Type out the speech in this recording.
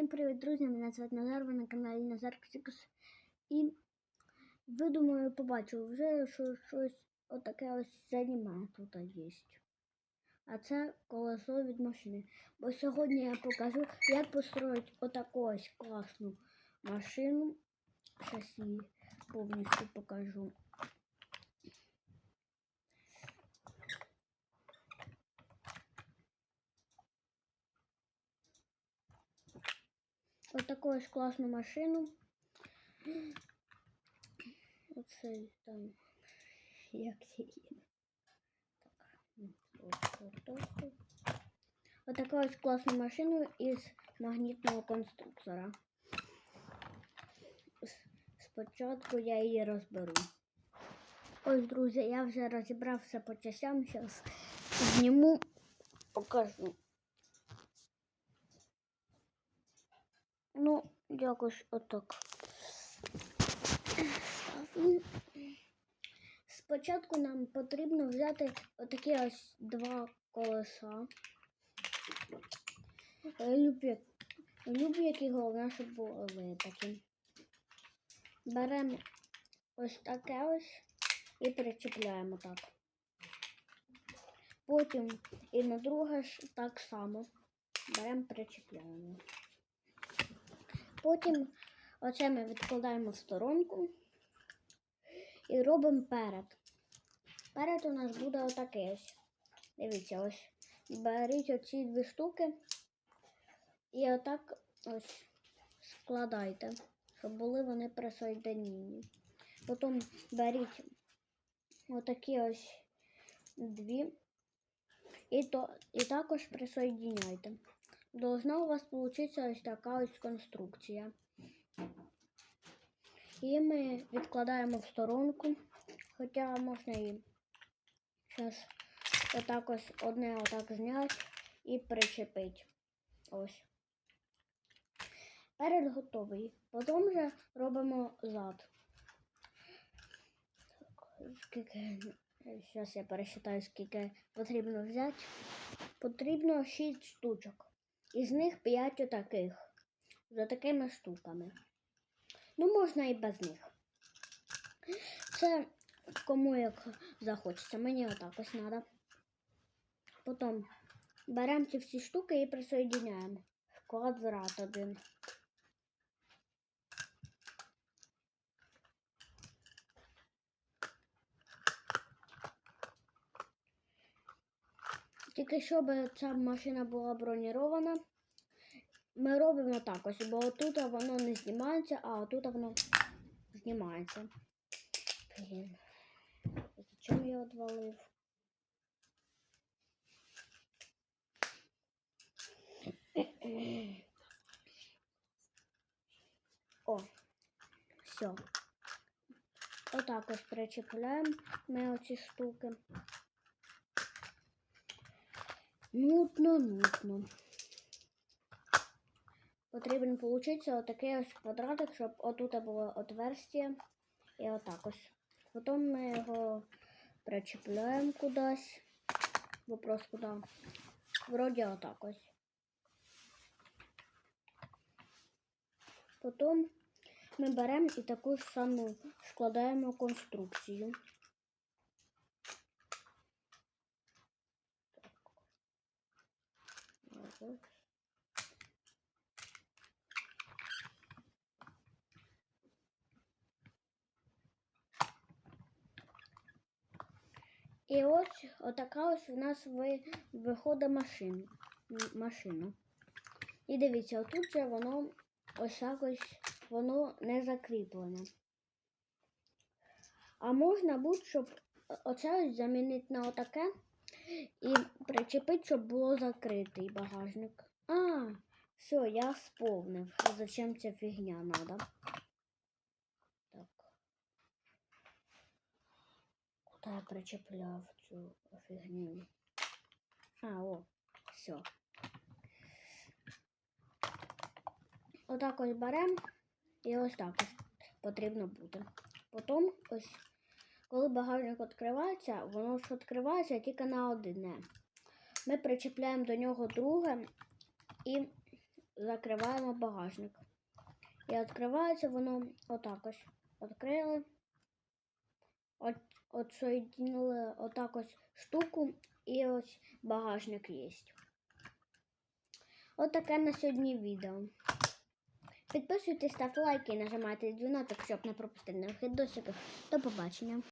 Всім привіт, друзі! Мене звати Назар, ви на каналі Назар Ксікс. І ви, думаю, побачили вже, що щось отаке ось заніме тут є. А це колесо від машини. Бо сьогодні я покажу, як построїти отаку ось класну машину. Зараз її повністю покажу. Отаку ось класну машину. Оце там. Як. Так. ось. Отаку ось класну машину із магнітного конструктора. Спочатку я її розберу. Ось, друзі, я вже розібрав все по частям. Зараз зніму, покажу. Ну, якось отак. Спочатку нам потрібно взяти отакі ось два колеса. Е, любі, які головне, щоб були такі. Беремо ось таке ось і причіпляємо так. Потім і на друге ж так само. Беремо, причіпляємо. Потім оце ми відкладаємо в сторонку і робимо перед. Перед у нас буде отакий ось. Дивіться, ось. Беріть оці дві штуки і отак ось складайте, щоб були вони присоєдинені. Потім беріть отакі ось дві і, то, і також присоединяйте. Должна у вас получиться ось така ось конструкція. І ми відкладаємо в сторонку, хоча можна і зараз отак ось одне отак зняти і причепити. Ось. Перед готовий. Потім вже робимо зад. Скільки. Зараз я пересчитаю, скільки потрібно взяти. Потрібно 6 штучок. Із них 5 отаких. За такими штуками. Ну, можна і без них. Це кому як захочеться. Мені отак ось треба. Потім беремо ці всі штуки і присоединяємо. Квадрат один. Тільки щоб ця машина була бронірована, ми робимо так ось, бо отут воно не знімається, а отут воно знімається. Блін. Зачем я відвалив? О, все. Отак ось причіпляємо ми оці штуки. Нудно, нудно. Потрібен получиться отакий ось квадратик, щоб отут було отверстие. І отак ось. Потім ми його причіпляємо кудись. Вопрос куди. Вроді отак ось. Потім ми беремо і таку ж саму складаємо конструкцію. Так. І ось отака ось у нас виходить машина. машина. І дивіться, отут же воно ось так ось воно не закріплене. А можна будь, щоб оце ось замінити на отаке і причепити, щоб було закритий багажник. А, все, я сповнив. Зачем ця фігня надо? Так. Куда я причепляв цю фігню? А, о, все. Отак ось беремо і ось так ось потрібно буде. Потім ось, коли багажник відкривається, воно ж відкривається тільки на одне. Ми причепляємо до нього друге і закриваємо багажник. І відкривається воно отак ось. Відкрили. От, отак ось штуку і ось багажник є. От таке на сьогодні відео. Підписуйтесь, ставте лайки і нажимайте дзвіночок, щоб не пропустити нових відосиків. До побачення.